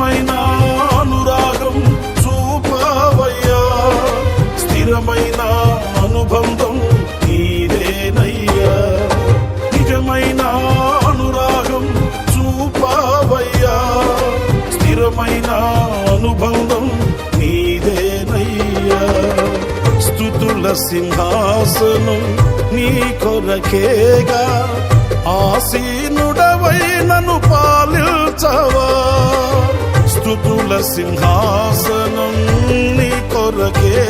స్థిరమైన అనురాగం చూపవయ్యా. స్థిరమైన అనుబంధం నీదేనయ్యా. నిజమైన అనురాగం చూపావయ్యా. స్థిరమైన అనుబంధం నీదేనయ్యా. స్థుతుల సింహాసనం నీ కొరకేగా. స్థుతుల సింహాసనం నీ కొరకే